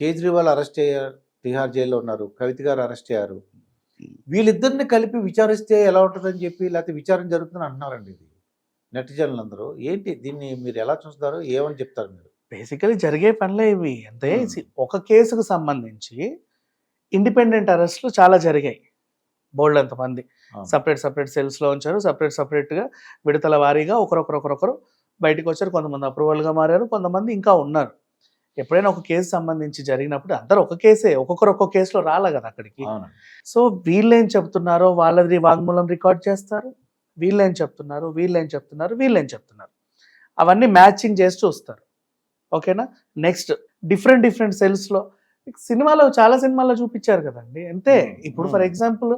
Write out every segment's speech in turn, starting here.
Kejriwal arrest అయ్యారు తిహార్ జైల్లో ఉన్నారు కవిత గారు అరెస్ట్ అయ్యారు. వీళ్ళిద్దరిని కలిపి విచారిస్తే ఎలా ఉంటుందని చెప్పి లేకపోతే విచారణ జరుగుతుందని అంటున్నారండి ఇది నెటిజన్లు అందరూ ఏంటి దీన్ని మీరు ఎలా చూస్తారు? ఏమని చెప్తారు మీరు? బేసికలీ జరిగే పనులే ఇవి. అంతే. సి- ఒక కేసుకు సంబంధించి ఇండిపెండెంట్ అరెస్ట్లు చాలా జరిగాయి. బోల్డ్ అంతమంది. సపరేట్ సపరేట్ సెల్స్లో ఉంచారు. సపరేట్ సపరేట్గా విడతల వారీగా ఒకరొకరొకరొకరు బయటకు వచ్చారు కొంతమంది అప్రూవల్గా మారారు. కొంతమంది ఇంకా ఉన్నారు. ఎప్పుడైనా ఒక కేసు సంబంధించి జరిగినప్పుడు అందరూ ఒక కేసే ఒక్కొక్కరు ఒక్కొక్క కేసులో రాలే కదా అక్కడికి. సో వీళ్ళేం చెప్తున్నారో వాళ్ళది వాంగ్మూలం రికార్డ్ చేస్తారు. వీళ్ళేం చెప్తున్నారు వీళ్ళేం చెప్తున్నారు వీళ్ళేం చెప్తున్నారు. అవన్నీ మ్యాచింగ్ చేసి చూస్తారు. ఓకేనా? నెక్స్ట్ డిఫరెంట్ డిఫరెంట్ సెల్స్లో. సినిమాలో చాలా సినిమాల్లో చూపించారు కదండి. అంతే. ఇప్పుడు. ఫర్ ఎగ్జాంపుల్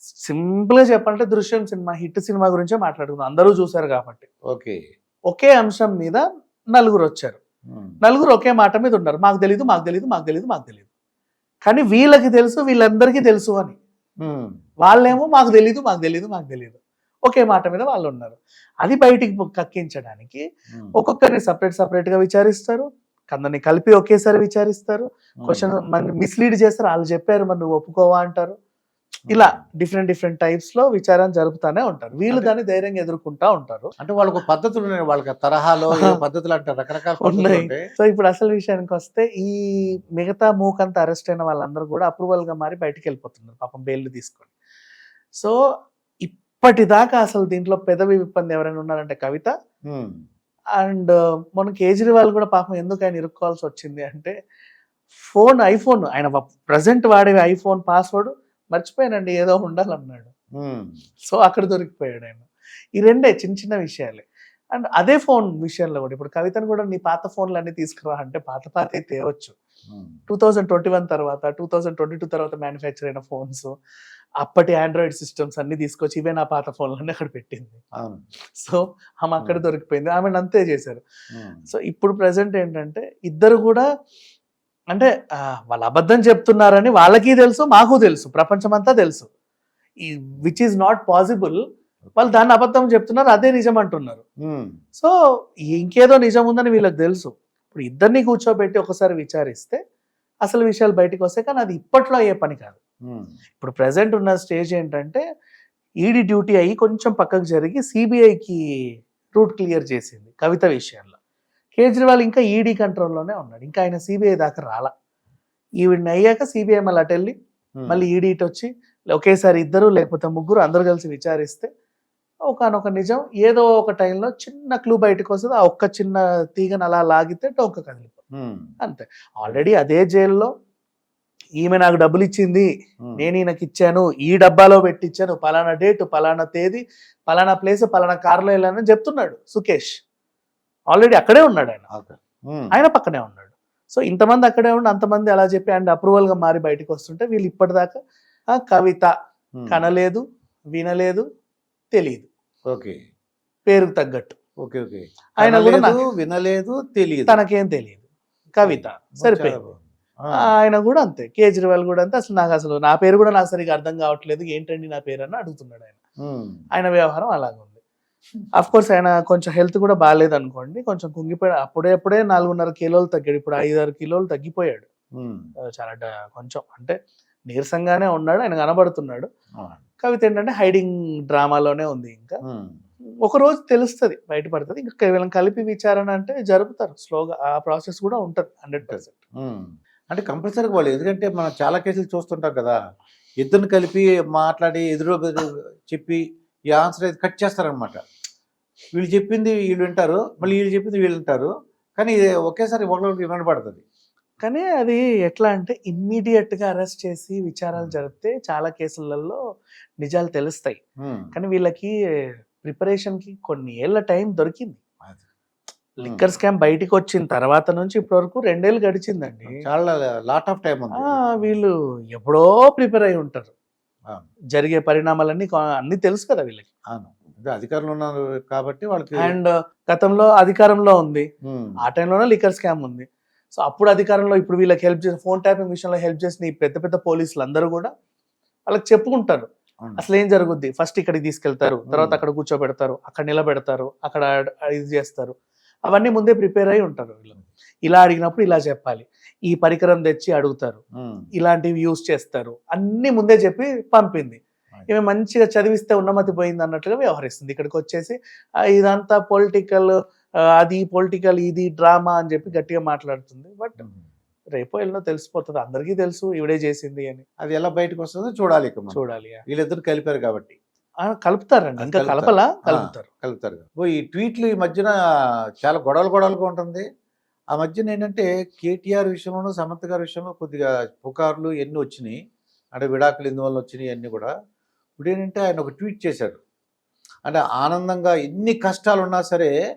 సింపుల్గా చెప్పాలంటే దృశ్యం సినిమా హిట్ సినిమా గురించే మాట్లాడుకుందాం. అందరూ చూశారు కాబట్టి. ఓకే. ఒకే అంశం మీద నలుగురు వచ్చారు. నలుగురు ఒకే మాట మీద ఉన్నారు. మాకు తెలీదు మాకు తెలీదు మాకు తెలీదు మాకు తెలీదు. కానీ వీళ్ళకి తెలుసు వీళ్ళందరికీ తెలుసు అని. ఉమ్. వాళ్ళేమో మాకు తెలీదు మాకు తెలీదు మాకు తెలీదు. ఒకే మాట మీద వాళ్ళు ఉన్నారు. అది బయటికి కక్కించడానికి ఉమ్. ఒక్కొక్కరిని సపరేట్ సపరేట్గా విచారిస్తారు. కొందరిని కలిపి ఒకేసారి విచారిస్తారు. క్వశ్చన్ మరి మిస్లీడ్ చేస్తారు. వాళ్ళు చెప్పారు మరి నువ్వు ఒప్పుకోవా అంటారు. ఇలా డిఫరెంట్ డిఫరెంట్ టైప్స్లో విచారణ జరుపుతానే ఉంటారు. వీళ్ళు అంటే- దాన్ని ధైర్యంగా ఎదుర్కొంటా ఉంటారు. అంటే వాళ్ళకు పద్ధతులు ఉన్నాయి. వాళ్ళకి తరహాలో పద్ధతులు అంటారు రకరకాల ఉన్నాయి. సో ఇప్పుడు అసలు విషయానికి వస్తే ఈ మిగతా మూకంతా అరెస్ట్ అయిన వాళ్ళందరూ కూడా అప్రూవల్గా మారి బయటికి వెళ్ళిపోతున్నారు. పాపం బెయిల్ తీసుకొని. సో ఇప్పటిదాకా అసలు దీంట్లో పెదవి విప్పంది ఎవరైనా ఉన్నారంటే కవిత. అండ్ మన కేజ్రీవాల్ కూడా పాపం ఎందుకు ఆయన ఇరుక్కోవాల్సి వచ్చింది అంటే ఫోన్ ఐఫోన్. ఆయన ప్రజెంట్ వాడే ఐఫోన్ పాస్వర్డ్. మర్చిపోయానండి ఏదో ఉండాలన్నాడు. సో అక్కడ దొరికిపోయాడు ఆయన ఈ రెండే చిన్న చిన్న విషయాలే అండ్ అదే ఫోన్ విషయంలో కూడా ఇప్పుడు కవితను కూడా నీ పాత ఫోన్లు అన్ని తీసుకురా అంటే పాత పాత తేవచ్చు. టూ థౌజండ్ ట్వంటీ వన్ తర్వాత టూ థౌజండ్ ట్వంటీ టూ తర్వాత మ్యానుఫ్యాక్చర్ అయిన ఫోన్స్ అప్పటి ఆండ్రాయిడ్ సిస్టమ్స్ అన్ని తీసుకొచ్చి ఇవే నా పాత ఫోన్లన్నీ అక్కడ పెట్టింది సో ఆమె అక్కడ. దొరికిపోయింది ఆమెను అంతే చేశారు. సో ఇప్పుడు ప్రజెంట్ ఏంటంటే ఇద్దరు కూడా అంటే వాళ్ళు అబద్ధం చెప్తున్నారని వాళ్ళకి తెలుసు మాకు తెలుసు ప్రపంచమంతా తెలుసు. ఈ విచ్ ఈజ్ నాట్ పాసిబుల్ వాళ్ళు దాన్ని అబద్ధం చెప్తున్నారు అదే నిజం అంటున్నారు. ఉమ్. సో ఇంకేదో నిజం ఉందని వీళ్ళకి తెలుసు. ఇప్పుడు ఇద్దరిని కూర్చోబెట్టి ఒకసారి విచారిస్తే అసలు విషయాలు బయటకు వస్తాయి కానీ అది ఇప్పట్లో అయ్యే పని కాదు. ఉమ్. ఇప్పుడు ప్రజెంట్ ఉన్న స్టేజ్ ఏంటంటే ఈడీ డ్యూటీ అయ్యి కొంచెం పక్కకు జరిగి సిబిఐకి రూట్ క్లియర్ చేసింది కవిత విషయంలో. కేజ్రీవాల్ ఇంకా ఈడీ కంట్రోల్లోనే ఉన్నాడు ఇంకా ఆయన సిబిఐ దాకా రాలా ఈవిడిని అయ్యాక సిబిఐ మళ్ళీ అటు వెళ్ళి. మళ్ళీ ఈడీ ఇటు వచ్చి ఒకేసారి ఇద్దరు లేకపోతే ముగ్గురు అందరూ కలిసి విచారిస్తే ఒకనొక నిజం ఏదో ఒక టైంలో చిన్న క్లూ బయటకు వస్తుంది ఆ ఒక్క చిన్న తీగను అలా లాగితే టొంక కదిలిపోతుంది ఉమ్. అంతే ఆల్రెడీ అదే జైల్లో ఈమె నాకు డబ్బులు ఇచ్చింది. నేను ఈయనకి ఇచ్చాను ఈ డబ్బాలో పెట్టించాను పలానా డేట్ పలానా తేదీ పలానా ప్లేస్ పలానా కార్లో వెళ్ళానని చెప్తున్నాడు సుకేష్ ఆల్రెడీ అక్కడే ఉన్నాడు ఆయన. ఆయన పక్కనే ఉన్నాడు. సో ఇంతమంది అక్కడే ఉండి అంతమంది అలా చెప్పి అండ్ అప్రూవల్గా మారి బయటకు వస్తుంటే వీళ్ళు ఇప్పటిదాకా కవిత. కనలేదు వినలేదు తెలియదు ఓకే. పేరుకు తగ్గట్టు. Okay okay. ఆయన కూడా వినలేదు తెలియదు తనకేం తెలియదు కవిత సరిపోయింది. ఆయన కూడా అంతే. కేజ్రీవాల్ కూడా అంతే. అసలు నాకు అసలు నా పేరు కూడా నాకు సరిగా అర్థం కావట్లేదు. ఏంటండి నా పేరు అని అడుగుతున్నాడు ఆయన. ఆయన వ్యవహారం అలాగే ఉంది అఫ్ కోర్స్ ఆయన కొంచెం హెల్త్ కూడా బాగాలేదు అనుకోండి కొంచెం కుంగిపోయాడు. అప్పుడే అప్పుడే నాలుగున్నర కిలోలు తగ్గాడు. ఇప్పుడు ఐదారు కిలోలు తగ్గిపోయాడు. ఆ, చాలా కొంచెం. అంటే నీరసంగానే ఉన్నాడు ఆయన కనబడుతున్నాడు. కవిత ఏంటంటే హైడింగ్ డ్రామాలోనే ఉంది ఇంకా. ఉమ్. ఒక రోజు తెలుస్తుంది బయటపడుతుంది. ఇంకా కేవలం కలిపి విచారణ అంటే జరుపుతారు. స్లోగా ఆ ప్రాసెస్ కూడా ఉంటుంది హండ్రెడ్ పర్సెంట్. అంటే కంపల్సరీగా వాళ్ళు ఎందుకంటే మనం చాలా కేసులు చూస్తుంటాం కదా. ఇద్దరిని కలిపి మాట్లాడి ఎదురు చెప్పి ఈ ఆన్సర్ అయితే కట్ చేస్తారనమాట వీళ్ళు చెప్పింది వీళ్ళు వింటారు మళ్ళీ వీళ్ళు చెప్పింది వీళ్ళు వింటారు. కానీ ఇది ఒకేసారి ఒకరికి వినపడుతుంది కానీ అది ఎట్లా అంటే ఇమ్మీడియట్గా అరెస్ట్ చేసి విచారాలు జరిపితే చాలా కేసులలో నిజాలు తెలుస్తాయి. ఉమ్. కానీ వీళ్ళకి ప్రిపరేషన్కి కొన్ని ఏళ్ళ టైం దొరికింది. అది. లిక్కర్ స్కామ్ బయటికి వచ్చిన తర్వాత నుంచి ఇప్పటి వరకు రెండేళ్ళు గడిచిందండి. చాలా లాట్ ఆఫ్ టైం వీళ్ళు ఎప్పుడో ప్రిపేర్ అయి ఉంటారు. జరిగే పరిణామాలన్నీ అన్ని తెలుసు కదా వీళ్ళకి. అవును. అధికారులు ఉన్నారు కాబట్టి వాళ్ళకి అండ్ గతంలో అధికారంలో ఉంది. ఆ టైంలోనే లిక్కర్ స్కామ్ ఉంది. సో అప్పుడు అధికారంలో ఇప్పుడు వీళ్ళకి హెల్ప్ చేసిన ఫోన్ ట్యాపింగ్ విషయంలో హెల్ప్ చేసిన ఈ పెద్ద పెద్ద పోలీసులు అందరూ కూడా వాళ్ళకి చెప్పుకుంటారు. అసలు ఏం జరుగుద్ది? ఫస్ట్ ఇక్కడికి తీసుకెళ్తారు తర్వాత. అక్కడ కూర్చోబెడతారు అక్కడ నిలబెడతారు అక్కడ ఇది చేస్తారు. అవన్నీ ముందే ప్రిపేర్ అయి ఉంటారు వీళ్ళు. ఇలా అడిగినప్పుడు ఇలా చెప్పాలి. ఈ పరికరం తెచ్చి అడుగుతారు. ఇలాంటివి యూజ్ చేస్తారు. అన్ని ముందే చెప్పి పంపింది. ఈమె మంచిగా చదివిస్తే ఉన్నమతి పోయింది అన్నట్లుగా వ్యవహరిస్తుంది. ఇక్కడికి వచ్చేసి "ఆ, ఇదంతా పొలిటికల్ అది పొలిటికల్ ఇది డ్రామా అని చెప్పి గట్టిగా మాట్లాడుతుంది. బట్ రేపో ఎన్నో తెలిసిపోతుంది. అందరికీ తెలుసు ఇవిడే చేసింది అని. అది ఎలా బయటకు వస్తుందో చూడాలి. చూడాలి వీళ్ళిద్దరు కలిపారు కాబట్టి. కలుపుతారండి. ఇంకా. కలపలా. కలుపుతారు. కలుపుతారు. ఓ ఈ ట్వీట్లు ఈ మధ్యన చాలా గొడవలు గొడవలుగా ఉంటుంది. ఆ మధ్యన ఏంటంటే కేటీఆర్ విషయంలో సమంత గారి విషయంలో కొద్దిగా పుకార్లు ఎన్ని వచ్చినాయి. అంటే విడాకులు ఎందువల్ల వచ్చినాయి అన్నీ కూడా. ఇప్పుడు ఏంటంటే ఆయన ఒక ట్వీట్ చేశాడు. అంటే ఆనందంగా ఎన్ని కష్టాలు ఉన్నా సరే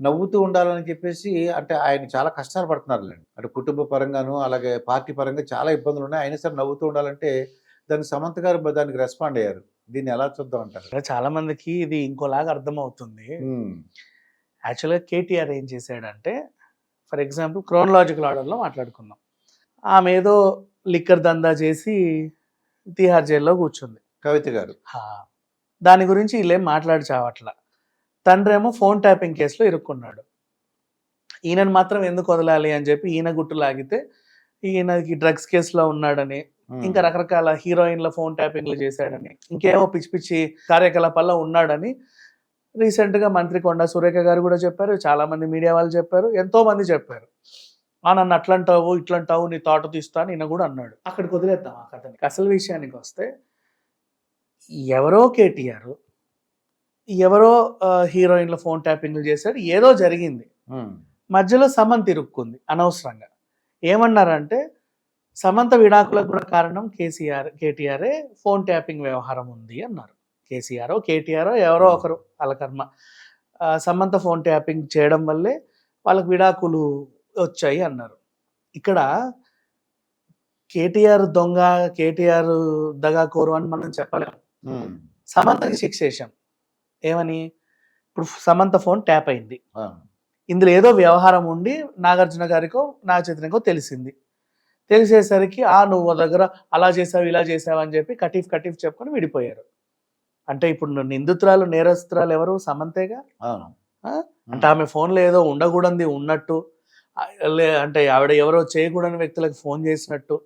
నవ్వుతూ ఉండాలని చెప్పేసి అంటే ఆయన చాలా కష్టాలు పడుతున్నారులేండి అంటే కుటుంబ పరంగాను అలాగే పార్టీ పరంగా చాలా ఇబ్బందులు ఉన్నాయి. అయినా సరే నవ్వుతూ ఉండాలంటే దానికి సమంత గారు దానికి రెస్పాండ్ అయ్యారు. దీన్ని ఎలా చూద్దాం అంటారు చాలా మందికి ఇది ఇంకోలాగా అర్థం అవుతుంది ఉమ్, యాక్చువల్గా కేటీఆర్ ఏం చేశాడంటే ఫర్ ఎగ్జాంపుల్ క్రోనలాజికల్ ఆర్డర్లో మాట్లాడుకుందాం. ఆమె ఏదో లిక్కర్ దందా చేసి తిహార్ జైల్లో కూర్చుంది. కవిత గారు. దాని గురించి వీళ్ళేం మాట్లాడి చావట్లా. తండ్రేమో ఫోన్ ట్యాపింగ్ కేసులో ఇరుక్కున్నాడు. ఈయనను మాత్రం ఎందుకు వదలాలి అని చెప్పి ఈయన గుట్టు లాగితే ఈయనకి డ్రగ్స్ కేసులో ఉన్నాడని ఇంకా రకరకాల హీరోయిన్ల ఫోన్ ట్యాపింగ్లు చేశాడని. ఇంకేమో పిచ్చి పిచ్చి కార్యకలాపాల్లో ఉన్నాడని రీసెంట్గా మంత్రి కొండా సురేఖ గారు కూడా చెప్పారు. చాలా మంది మీడియా వాళ్ళు చెప్పారు. ఎంతో మంది చెప్పారు. ఆ నన్ను అట్లంటావు ఇట్లంటావు నీ తోట తీస్తా అని ఈయన కూడా అన్నాడు. అక్కడికి వదిలేద్దాం ఆ కథని. అసలు విషయానికి వస్తే ఎవరో కేటీఆర్ ఎవరో హీరోయిన్ల ఫోన్ ట్యాపింగ్లు చేశాడు. ఏదో జరిగింది. మధ్యలో సమంత ఇరుక్కుంది అనవసరంగా. ఏమన్నారంటే సమంత విడాకులకు కూడా కారణం కేసీఆర్ కేటీఆరే ఫోన్ ట్యాపింగ్ వ్యవహారం ఉంది అన్నారు. కేసీఆర్ కేటీఆర్ ఎవరో ఒకరు వాళ్ళ కర్మ. సమంత ఫోన్ ట్యాపింగ్ చేయడం వల్లే వాళ్ళకి విడాకులు వచ్చాయి అన్నారు. ఇక్కడ కేటీఆర్ దొంగ కేటీఆర్ దగాకోరు అని మనం చెప్పలేము ఉమ్, సమంతకి శిక్ష వేశాం. ఏమని? ఇప్పుడు సమంత ఫోన్ ట్యాప్ అయింది. ఇందులో ఏదో వ్యవహారం ఉండి నాగార్జున గారికో నాగ చైతన్యకో తెలిసింది. తెలిసేసరికి ఆ నువ్వు దగ్గర అలా చేసావు ఇలా చేసావు అని చెప్పి కటీఫ్ కటీఫ్ చెప్పుకొని విడిపోయారు. అంటే ఇప్పుడు నిందితురాలు నేరస్తురాలు ఎవరు? సమంతేగా? అంటే ఆమె ఫోన్లో ఏదో ఉండకూడదు ఉన్నట్టు అంటే ఆవిడ ఎవరో చేయకూడని వ్యక్తులకు ఫోన్ చేసినట్టు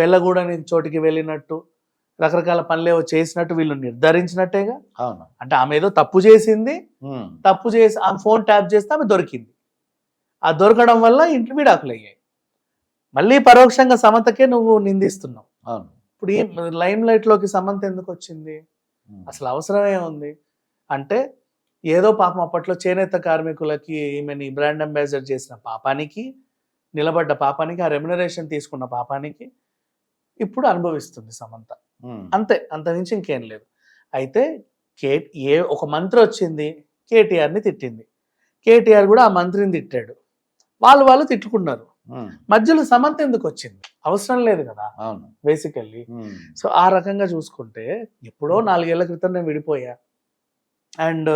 వెళ్ళకూడని చోటికి వెళ్ళినట్టు రకరకాల పనులేవో చేసినట్టు వీళ్ళు నిర్ధారించినట్టేగా? అవును. అంటే ఆమె ఏదో తప్పు చేసింది తప్పు చేసి ఆమె ఫోన్ ట్యాప్ చేస్తే ఆమె దొరికింది. ఆ దొరకడం వల్ల ఇంటి విడాకులు అయ్యాయి మళ్ళీ పరోక్షంగా సమంతకే నువ్వు నిందిస్తున్నావు. అవును. ఇప్పుడు ఈ లైమ్ లైట్లోకి సమంత ఎందుకు వచ్చింది? అసలు అవసరమే ఉంది. అంటే ఏదో పాపం అప్పట్లో చేనేత కార్మికులకి ఈమెని బ్రాండ్ అంబాసిడర్ చేసిన పాపానికి నిలబడ్డ పాపానికి ఆ రెమ్యునరేషన్ తీసుకున్న పాపానికి ఇప్పుడు అనుభవిస్తుంది సమంత. అంతే అంత నుంచి ఇంకేం లేదు. అయితే కే ఏ ఒక మంత్రి వచ్చింది కేటీఆర్ని తిట్టింది. కేటీఆర్ కూడా ఆ మంత్రిని తిట్టాడు. వాళ్ళు వాళ్ళు తిట్టుకున్నారు. మధ్యలో సమంత ఎందుకు వచ్చింది? అవసరం లేదు కదా బేసికల్లీ సో ఆ రకంగా చూసుకుంటే ఎప్పుడో నాలుగేళ్ళ క్రితం నేను విడిపోయా. అండ్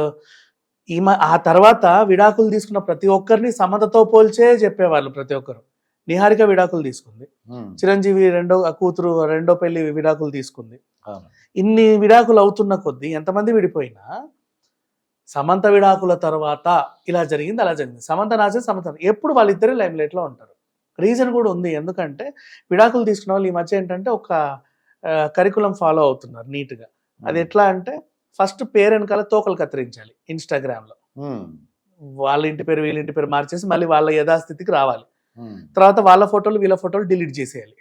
ఈ ఆ తర్వాత విడాకులు తీసుకున్న ప్రతి ఒక్కరిని సమంతతో పోల్చే చెప్పేవాళ్ళు ప్రతి ఒక్కరు. నిహారిక విడాకులు తీసుకుంది. చిరంజీవి రెండో కూతురు రెండో పెళ్ళి విడాకులు తీసుకుంది. ఇన్ని విడాకులు అవుతున్న కొద్దీ ఎంతమంది విడిపోయినా సమంత విడాకుల తర్వాత ఇలా జరిగింది అలా జరిగింది. సమంత నాచే సమంత ఎప్పుడు వాళ్ళిద్దరే లైమ్ లైట్లో ఉంటారు. రీజన్ కూడా ఉంది. ఎందుకంటే విడాకులు తీసుకున్న వాళ్ళు ఈ మధ్య ఏంటంటే ఒక కరికులం ఫాలో అవుతున్నారు నీట్గా. అది ఎట్లా అంటే ఫస్ట్ పేరు వెనకాల తోకలు కత్తిరించాలి ఇన్స్టాగ్రామ్లో. వాళ్ళ ఇంటి పేరు వీళ్ళ ఇంటి పేరు మార్చేసి మళ్ళీ వాళ్ళ యథాస్థితికి రావాలి. తర్వాత వాళ్ళ ఫోటోలు వీళ్ళ ఫోటోలు డిలీట్ చేసేయాలి.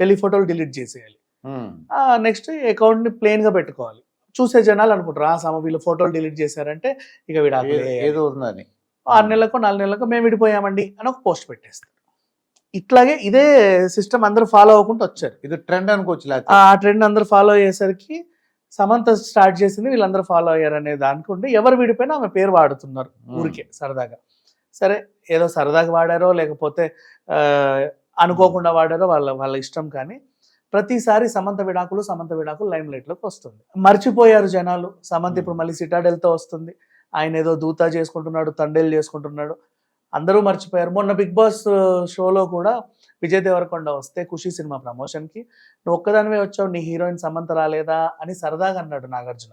పెళ్ళి ఫోటోలు డిలీట్ చేసేయాలి. నెక్స్ట్ అకౌంట్ని ప్లెయిన్గా పెట్టుకోవాలి. చూసే జనాలు అనుకుంటారు ఆ సమ వీళ్ళు ఫోటోలు డిలీట్ చేశారంటే ఇక విడాకులు ఏ- ఏదో ఉందని. ఆరు నెలలకు నాలుగు నెలలకు మేము విడిపోయామండి అని ఒక పోస్ట్ పెట్టేస్తారు. ఇట్లాగే ఇదే సిస్టమ్ అందరూ ఫాలో అవ్వకుండా వచ్చారు. ఇది ట్రెండ్ అనుకోవచ్చు లేకపోతే. ఆ ట్రెండ్ అందరూ ఫాలో అయ్యేసరికి సమంత స్టార్ట్ చేసింది వీళ్ళందరూ ఫాలో అయ్యారు అనేది అనుకుంటే ఎవరు విడిపోయినా ఆమె పేరు వాడుతున్నారు ఊరికే సరదాగా. సరే ఏదో సరదాగా వాడారో లేకపోతే అనుకోకుండా వాడారో వాళ్ళ వాళ్ళ ఇష్టం కానీ ప్రతిసారి సమంత విడాకులు సమంత విడాకులు లైమ్ లైట్లోకి వస్తుంది. మర్చిపోయారు జనాలు. సమంత ఇప్పుడు మళ్ళీ సిటాడెల్తో వస్తుంది. ఆయన ఏదో దూతా చేసుకుంటున్నాడు తండేలు చేసుకుంటున్నాడు. అందరూ మర్చిపోయారు. మొన్న బిగ్ బాస్ షోలో కూడా విజయ్ దేవరకొండ వస్తే ఖుషి సినిమా ప్రమోషన్కి. నువ్వు ఒక్కదానివే వచ్చావు నీ హీరోయిన్ సమంత రాలేదా? అని సరదాగా అన్నాడు నాగార్జున.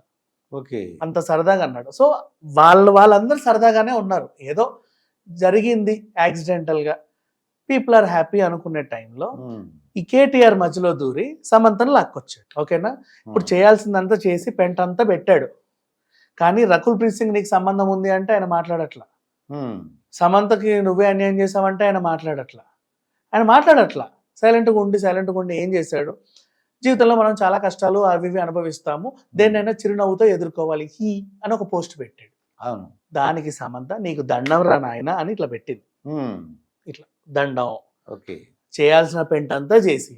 ఓకే. అంత సరదాగా అన్నాడు. సో వాళ్ళు వాళ్ళందరూ సరదాగానే ఉన్నారు. ఏదో జరిగింది యాక్సిడెంటల్గా పీపుల్ ఆర్ హ్యాపీ అనుకునే టైంలో ఈ కేటీఆర్ మధ్యలో దూరి సమంతను లాక్కొచ్చాడు. ఓకేనా? ఇప్పుడు చేయాల్సిందంతా చేసి పెంట అంతా పెట్టాడు. కానీ రకుల్ ప్రీత్ సింగ్ నీకు సంబంధం ఉంది అంటే ఆయన మాట్లాడట్లా. సమంతకి నువ్వే అన్యాయం చేసావంటే ఆయన మాట్లాడట్లా. ఆయన మాట్లాడట్లా. సైలెంట్గా ఉండి సైలెంట్గా ఉండి ఏం చేశాడు? జీవితంలో మనం చాలా కష్టాలు అవి ఇవి అనుభవిస్తాము. దేన్నైనా చిరునవ్వుతో ఎదుర్కోవాలి. హీ అని ఒక పోస్ట్ పెట్టాడు. అవును. దానికి సమంత నీకు దండం రా నాయన అని ఇట్లా పెట్టింది. ఉమ్, దండం. ఓకే. చేయాల్సిన పెంటంతా చేసి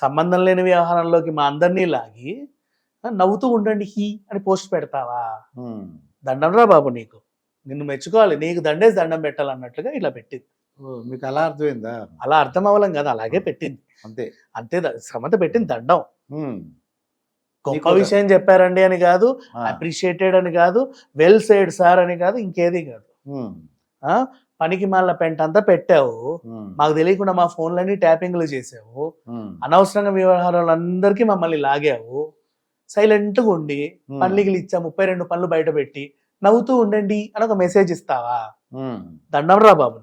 సంబంధం లేని వ్యవహారంలోకి మా అందరినీ లాగి నవ్వుతూ ఉండండి హీ అని పోస్ట్ పెడతావా. దండం రా బాబు నీకు. నిన్ను మెచ్చుకోవాలి నీకు దండేసి దండం పెట్టాలన్నట్లుగా ఇలా పెట్టింది. మీకు అలా అర్థమైందా? అలా అర్థం అవ్వలం కదా అలాగే పెట్టింది. అంతే. అంతే సమంత పెట్టింది దండం. గొప్ప విషయం చెప్పారండి అని కాదు అప్రిషియేటెడ్ అని కాదు వెల్ సేడ్ సార్ అని కాదు ఇంకేది కాదు. పనికి మాల పెంట అంతా పెట్టావు. మాకు తెలియకుండా మా ఫోన్లన్నీ ట్యాపింగ్లు చేసావు. అనవసరంగా వ్యవహారాలందరికీ మమ్మల్ని లాగావు. సైలెంట్గా ఉండి పనులు ఇచ్చా ముప్పై రెండు పనులు బయట పెట్టి. నవ్వుతూ ఉండండి అని ఒక మెసేజ్ ఇస్తావా. దండం రా బాబు